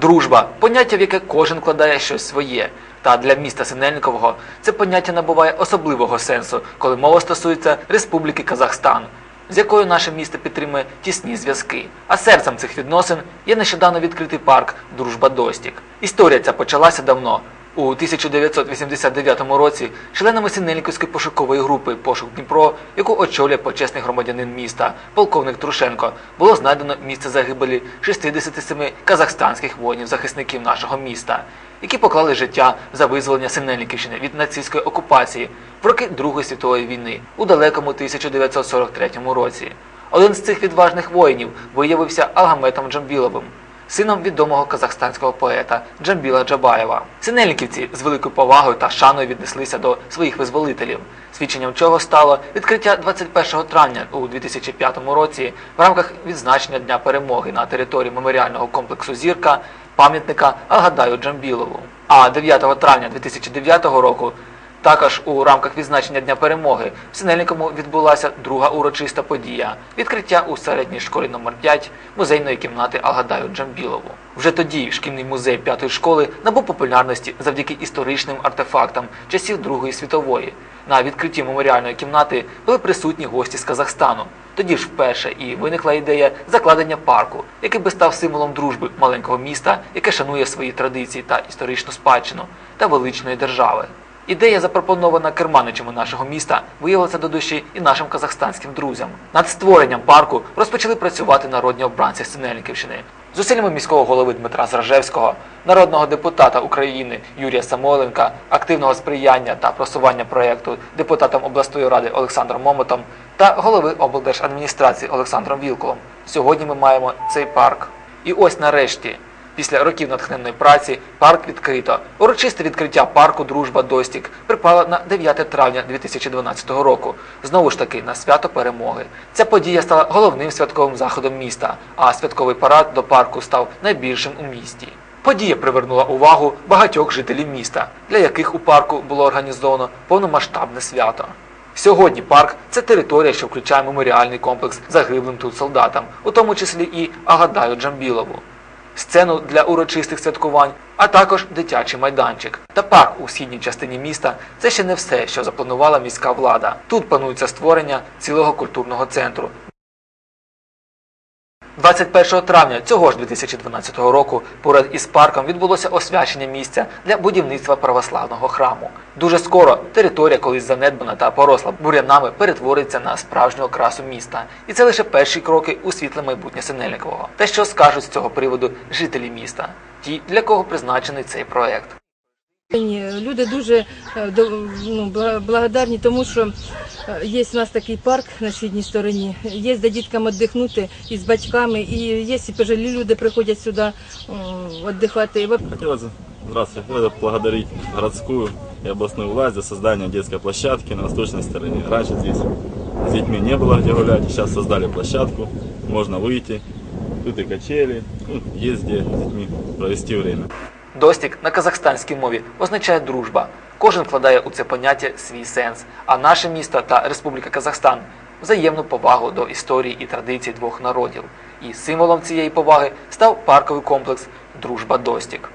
Дружба поняття, в яке кожен вкладає щось своє. Та для міста Синельникового це поняття набуває особливого сенсу, коли мова стосується Республіки Казахстан, з якою наше місто підтримує тісні зв'язки. А серцем цих відносин є нещодавно відкритий парк Дружба Достік. Історія ця почалася давно. У 1989 році членами Синельниківської пошукової групи Пошук Дніпро, яку очолює почесний громадянин міста, полковник Трушенко, було знайдено місце загибелі 67 казахстанських воїнів-захисників нашого міста, які поклали життя за визволення Синельниківщини від нацистської окупації в роки Другої світової війни у далекому 1943 році. Один з цих відважних воїнів виявився Алгаметом Джамбіловим, сином відомого казахстанського поета Джамбіла Джабаєва. Синельниківці з великою повагою та шаною віднеслися до своїх визволителів, свідченням чого стало відкриття 21 травня у 2005 році в рамках відзначення Дня перемоги на території меморіального комплексу Зірка пам'ятника Агадаю Джамбілову. А 9 травня 2009 року також у рамках відзначення Дня перемоги в Синельникому відбулася друга урочиста подія відкриття у середній школі номер 5 музейної кімнати Алгадаю Джамбілову. Вже тоді шкільний музей п'ятої школи набув популярності завдяки історичним артефактам часів Другої світової. На відкритті меморіальної кімнати були присутні гості з Казахстану. Тоді ж вперше і виникла ідея закладення парку, який би став символом дружби маленького міста, яке шанує свої традиції та історичну спадщину та величної держави. Ідея, запропонована керманичами нашого міста, виявилася до душі і нашим казахстанським друзям. Над створенням парку розпочали працювати народні обранці Синельниківщини. Зусиллями міського голови Дмитра Зражевського, народного депутата України Юрія Самойленка, активного сприяння та просування проєкту депутатом обласної ради Олександром Момотом та голови облдержадміністрації Олександром Вілковим. Сьогодні ми маємо цей парк. І ось нарешті Після років натхненної праці парк відкрито. Урочисте відкриття парку Дружба Достік припало на 9 травня 2012 року. Знову ж таки на свято перемоги. Ця подія стала головним святковим заходом міста, а святковий парад до парку став найбільшим у місті. Подія привернула увагу багатьох жителів міста, для яких у парку було організовано повномасштабне свято. Сьогодні парк це територія, що включає меморіальний комплекс загиблим тут солдатам, у тому числі і Агадаю Джамбілову сцену для урочистих святкувань, а також дитячий майданчик. Та парк у східній частині міста це ще не все, що запланувала міська влада. Тут планується створення цілого культурного центру. 21 травня цього ж 2012 року поряд із парком відбулося освячення місця для будівництва православного храму. Дуже скоро територія, колись занедбана та поросла бурянами, перетвориться на справжню окрасу міста. І це лише перші кроки у світле майбутнє Синельникового. Те, що скажуть з цього приводу жителі міста, ті, для кого призначений цей проект. Люди дуже е, ну, благодарні, тому що е, є у нас такий парк на східній стороні, є де діткам віддихнути і з батьками, і є і пожилі люди приходять сюди віддихати. І воп- Хотелось, здравствуйте, хотелось поблагодарить городскую и областную власть за создание детской площадки на восточной стороне. Раньше здесь с детьми не было где гулять, сейчас создали площадку, можно выйти. Тут и качели, ну, есть где с детьми провести время. Достік на казахстанській мові означає дружба. Кожен вкладає у це поняття свій сенс. А наше місто та Республіка Казахстан взаємну повагу до історії і традицій двох народів. І символом цієї поваги став парковий комплекс Дружба Достік.